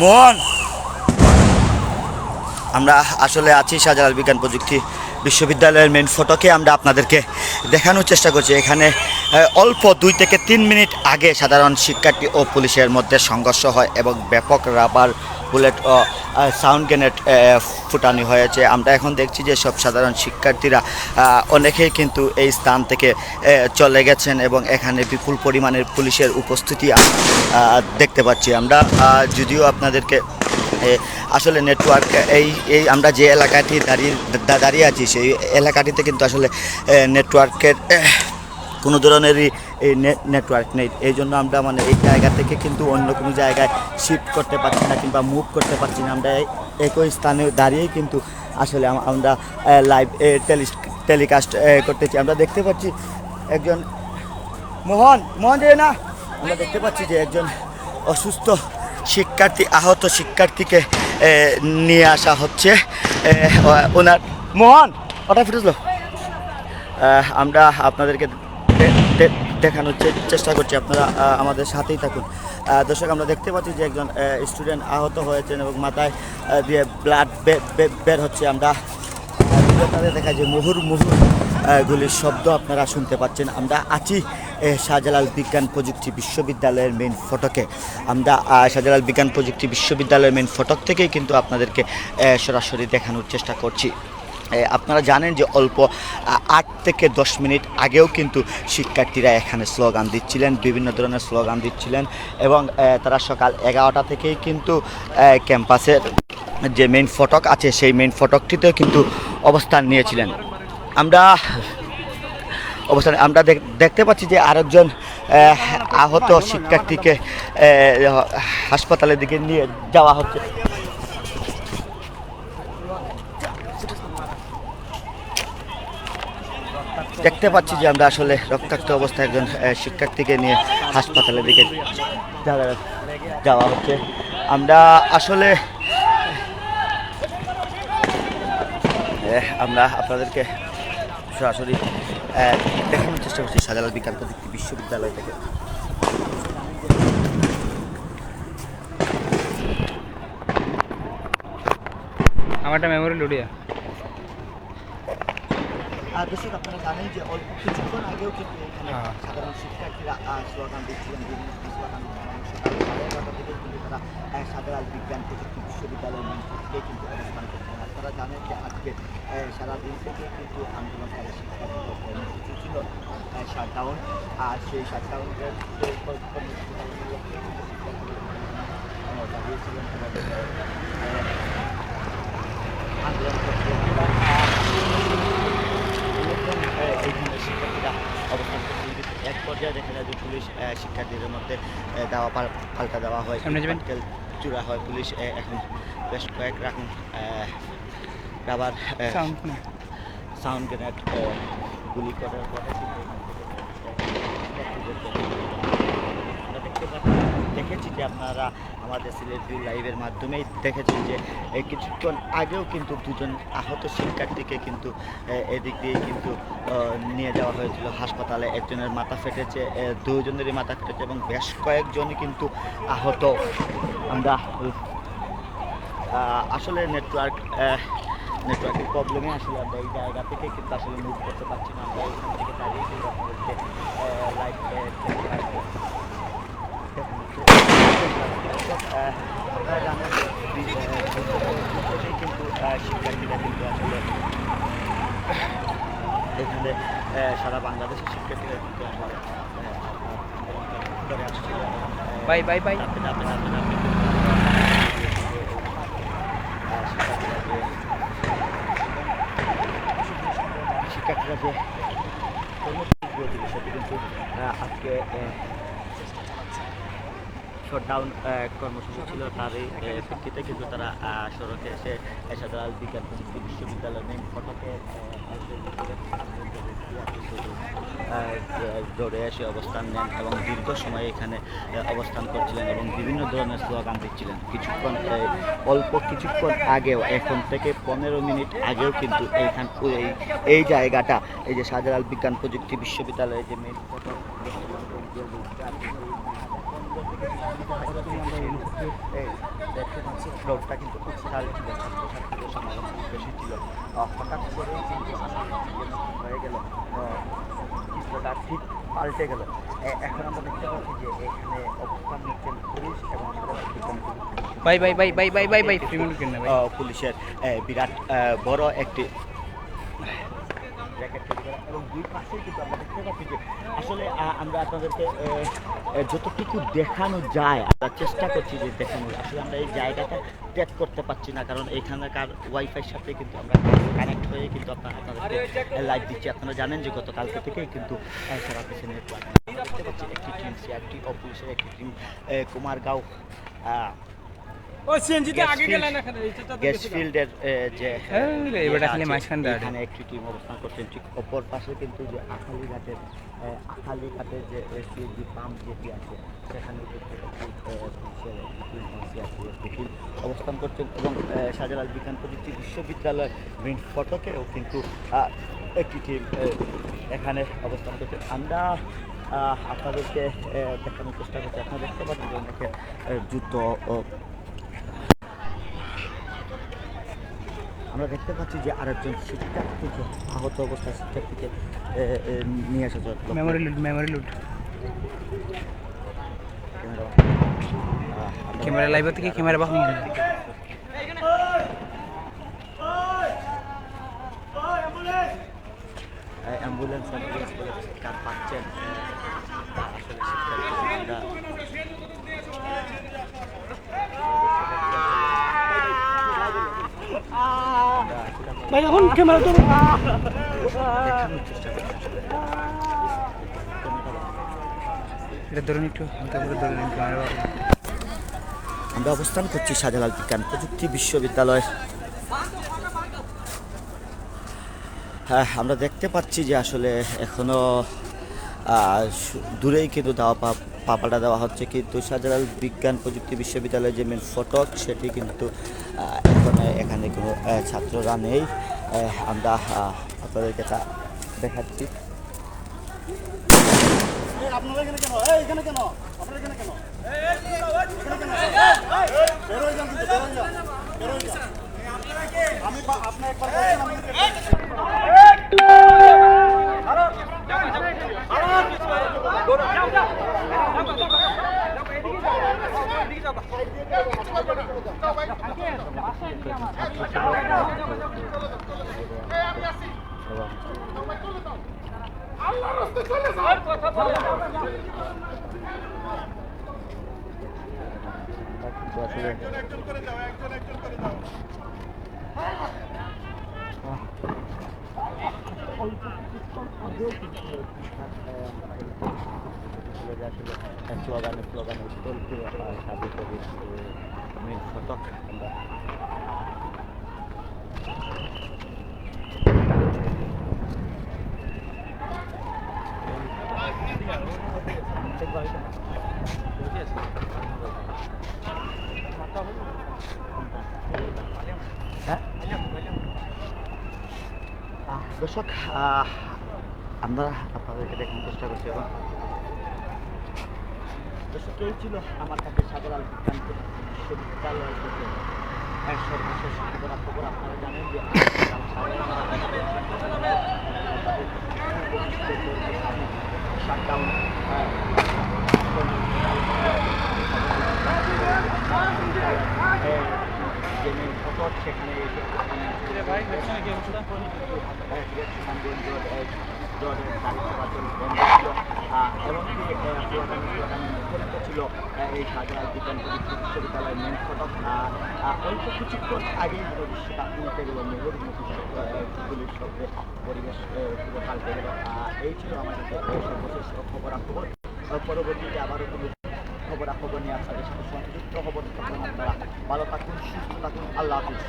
মোহন! আমরা আসলে আছি শাহজালাল বিজ্ঞান প্রযুক্তি বিশ্ববিদ্যালয়ের মেন ফটোকে আমরা আপনাদেরকে দেখানোর চেষ্টা করছি। এখানে অল্প দুই থেকে তিন মিনিট আগে সাধারণ শিক্ষার্থী ও পুলিশের মধ্যে সংঘর্ষ হয় এবং ব্যাপক রাবার, বুলেট ও সাউন্ড গ্রেনেড ফুটানি হয়েছে। আমরা এখন দেখছি যে সব সাধারণ শিক্ষার্থীরা অনেকেই কিন্তু এই স্থান থেকে চলে গেছেন এবং এখানে বিপুল পরিমাণের পুলিশের উপস্থিতি দেখতে পাচ্ছি আমরা। যদিও আপনাদেরকে আসলে নেটওয়ার্ক এই এই আমরা যে এলাকাটি দাঁড়িয়ে দাঁড়িয়ে আছি সেই এলাকাটিতে কিন্তু আসলে নেটওয়ার্কের কোনো ধরনেরই এই নেটওয়ার্ক নেই। এই জন্য আমরা মানে এই জায়গা থেকে কিন্তু অন্য কোনো জায়গায় শিফট করতে পারছি না কিংবা মুভ করতে পারছি না। আমরা একই স্থানে দাঁড়িয়েই কিন্তু আসলে আমরা লাইভ টেলিকাস্ট করতেছি। আমরা দেখতে পাচ্ছি একজন মোহন মোহন যে না? আমরা দেখতে পাচ্ছি যে একজন অসুস্থ শিক্ষার্থী, আহত শিক্ষার্থীকে নিয়ে আসা হচ্ছে। ওনার, মোহন ওটা ফিরেছিল আমরা আপনাদেরকে দেখানোর চেষ্টা করছি আপনারা আমাদের সাথেই থাকুন। দর্শক, আমরা দেখতে পাচ্ছি যে একজন স্টুডেন্ট আহত হয়েছেন এবং মাথায় দিয়ে ব্লাড বের হচ্ছে। আমরা আপনাদের দেখা যে মুহুর মুহুর গুলির শব্দ আপনারা শুনতে পাচ্ছেন। আমরা আছি শাহজালাল বিজ্ঞান প্রযুক্তি বিশ্ববিদ্যালয়ের মেইন ফটকে। আমরা শাহজালাল বিজ্ঞান প্রযুক্তি বিশ্ববিদ্যালয়ের মেইন ফটক থেকেই কিন্তু আপনাদেরকে সরাসরি দেখানোর চেষ্টা করছি। আপনারা জানেন যে অল্প আট থেকে দশ মিনিট আগেও কিন্তু শিক্ষার্থীরা এখানে স্লোগান দিচ্ছিলেন, বিভিন্ন ধরনের স্লোগান দিচ্ছিলেন এবং তারা সকাল এগারোটা থেকেই কিন্তু ক্যাম্পাসের যে মেইন ফটক আছে সেই মেইন ফটকটিতেও কিন্তু অবস্থান নিয়েছিলেন। আমরা, অবস্থান, আমরা দেখ- দেখতে পাচ্ছি যে আরেকজন আহত শিক্ষার্থীকে হাসপাতালের দিকে নিয়ে যাওয়া হচ্ছে। দেখতে পাচ্ছি যে আমরা আসলে রক্তাক্ত অবস্থায় একজন শিক্ষার্থীকে নিয়ে হাসপাতালের দিকে যাওয়া- হচ্ছে। আমরা আসলে আমরা আপনাদেরকে সরাসরি দেখানোর চেষ্টা করছি শাহজালাল বিজ্ঞান প্রযুক্তি বিশ্ববিদ্যালয় থেকে। আমার একটা মেমোরি লুডিয়া। আর দর্শক আপনারা জানেন যে অল্প কিছুক্ষণ আগেও কিন্তু এখানে হ্যাঁ। সাধারণ শিক্ষার্থীরা স্লোগান দিচ্ছিলেন বিভিন্ন স্লোগান থেকে কিন্তু তারা আহ, বিজ্ঞান প্রযুক্তি বিশ্ববিদ্যালয়ের মঞ্চ থেকে কিন্তু অবস্থান করছেন আপনারা জানেন যে আজকে সারাদিন থেকে কিন্তু আন্দোলনকারী শিক্ষার্থীদের কর্মসূচি ছিল শাটডাউন আর সেই শাটডাউনের কর্মসূচি পালনের লক্ষ্যে কিন্তু শিক্ষার্থীরা, আহ, দাঁড়িয়েছিলেন তোমাদের আন্দোলন করতে এইখানে শিক্ষার্থীরা অবস্থান করছে কিন্তু এক পর্যায়ে দেখা যায় যে পুলিশ শিক্ষার্থীদের মধ্যে দেওয়া পাল- পাল্টা দেওয়া হয়? চূড়া হয় পুলিশ এখন বেশ কয়েক রকম রাবার সাউন্ড গ্রেনেড গুলি করার পরে দেখতে পাচ্ছি দেখেছি যে আপনারা আমাদের সিলেট লাইভের মাধ্যমেই দেখেছেন যে এই কিছুক্ষণ আগেও কিন্তু দুজন আহত শিক্ষার্থীকে কিন্তু এদিক দিয়ে কিন্তু নিয়ে যাওয়া হয়েছিল হাসপাতালে। একজনের মাথা ফেটেছে দুজনেরই মাথা ফেটেছে এবং বেশ কয়েকজনই কিন্তু আহত। আমরা আসলে নেটওয়ার্ক নেটওয়ার্কের প্রবলেমে আসলে আমরা এই জায়গা থেকে কিন্তু আসলে মুভ করতে পারছি না। আমরা এখান থেকে দাঁড়িয়ে কিন্তু আপনাদেরকে লাইভ আপনারা জানেন যে, বি- আহ, বিশ্ববিদ্যালয় থেকেই কিন্তু আহ, শিক্ষার্থীরা কিন্তু আসলে এখানে আহ, সারা বাংলাদেশের শিক্ষার্থীরা কিন্তু আসলে আহ, আপনার করে আসছিল এবং, আহ, বাই বাই বাই। শিক্ষার্থীরা যে কর্মসূচিগুলো ছিল সেটি কিন্তু আজকে শটডাউন কর্মসূচি ছিল তারই আহ, প্রেক্ষিতে কিন্তু তারা সড়কে এসে শাহজালাল বিজ্ঞান প্রযুক্তি বিশ্ববিদ্যালয় মেন ফটকে দৌড়ে এসে অবস্থান নেন এবং দীর্ঘ সময় এখানে অবস্থান করছিলেন এবং বিভিন্ন ধরনের স্লোগান দিচ্ছিলেন। কিছুক্ষণ অল্প কিছুক্ষণ আগেও এখন থেকে পনেরো মিনিট আগেও কিন্তু এইখান এই এই জায়গাটা এই যে শাহজালাল বিজ্ঞান প্রযুক্তি বিশ্ববিদ্যালয়ের যে মেন ফটক এই দেখতে পাচ্ছি কিন্তু উত্তাল ছিল ছাত্রছাত্রীদের সমাগম বেশি ছিল হঠাৎ করে হয়ে গেল চিত্রটা ঠিক পাল্টে গেল এখন আমরা দেখতে পাচ্ছি যে এখানে অবস্থান নিচ্ছেন পুলিশ এবং। বাই বাই বাই বাই বাই বাই বাই পুলিশের বিরাট বড় একটি জ্যাকেট তৈরি করা এবং দুই পাশেই কিন্তু আমরা দেখতে পাচ্ছি যে আসলে আমরা আপনাদেরকে যতটুকু দেখানো যায়, আমরা চেষ্টা করছি যে দেখানোর। আসলে আমরা এই জায়গাটা ট্যাগ করতে পারছি না, কারণ এখানকার ওয়াইফাইয়ের সাথে কিন্তু আমরা কানেক্ট হয়ে কিন্তু আপনারা আপনাদেরকে লাইভ দিচ্ছি। আপনারা জানেন যে গতকালকে থেকেই কিন্তু সারা দেশে নেটওয়ার্ক দেখতে পাচ্ছি একটি টিম সিআরটি পুলিশের একটি টিম কুমারগাঁও আহ, সিএনজিতে আগে গেলেন এখানে গ্যাস ফিল্ডের যে হ্যাঁ, খালি মাঝখান দিয়ে এখানে একটি টিম অবস্থান করছেন ঠিক অপর পাশে কিন্তু যে আখালি ঘাটের এ, আখালি ঘাটের যে সিএনজি পাম্প যেটি আছে সেখানে কিন্তু একটি, এ, পুলিশের একটি টিম, CRP একটি টিম অবস্থান করছেন এবং শাহজালাল বিজ্ঞান প্রযুক্তি বিশ্ববিদ্যালয় মেইন ফটকেও কিন্তু একটি টিম এখানে অবস্থান করছে। আমরা আপনাদেরকে দেখানোর চেষ্টা করছি। আপনারা দেখতে পাচ্ছেন যে অনেকে জুতো আমরা দেখতে পাচ্ছি যে আরেকজন শিক্ষার্থীকে আহত অবস্থায় শিক্ষার্থীকে নিয়ে আসা হচ্ছে। Memory loot memory loot camera live থেকে ক্যামেরা বাহন। অ্যাম্বুলেন্স অ্যাম্বুলেন্স বলে কার পাচ্ছেন আসলে শিক্ষার্থীরা ভাই এখন ক্যামেরা তো। এটা ধরুন একটু হালকা করে ধরুন ক্যামেরা আমরা অবস্থান করছি শাহজালাল বিজ্ঞান প্রযুক্তি বিশ্ববিদ্যালয় হ্যাঁ আমরা দেখতে পাচ্ছি যে আসলে এখনও দূরেই কিন্তু দাওয়া পাপাটা দেওয়া হচ্ছে কিন্তু শাহজালাল বিজ্ঞান প্রযুক্তি বিশ্ববিদ্যালয়ের যে মেন ফটক, সেটি কিন্তু এখন এখানে কোনো ছাত্ররা নেই আমরা আপনাদেরকে তা দেখাচ্ছি আপনারা এখানে কেন এখানে কেন আপনারা এখানে কেন কেন? বের হয়ে যান কিন্তু, বের হয়ে যান। বের হয়ে যান। আমি বা- আপনি একবার বলছেন, আমি আসলে স্লোগানে স্লোগানে সাবিত আমরা হ্যাঁ? আহ, দর্শক আমরা আপনাদেরকে দেখানোর চেষ্টা করছি এবং দর্শক এই ছিল আমার কাছে সাধারণ বিজ্ঞান বিশ্ববিদ্যালয় থেকে সর্বশেষ খবর খবর আপনারা জানেন যে শাটডাউন মেন সেখানে মুখরিত ছিল। এই শাহজালাল বিজ্ঞান বিশ্ববিদ্যালয়ের মেন ফটক অল্প কিছুক্ষণ আগেই গেল এই ছিল আমাদের সর্বশেষ খবরাখবর। পরবর্তীতে আবারও কিন্তু খবরাখবর নিয়ে আপনাদের সংযুক্ত খবর তখন আপনারা ভালো থাকুন, সুস্থ থাকুন। আল্লাহ হাফিজ।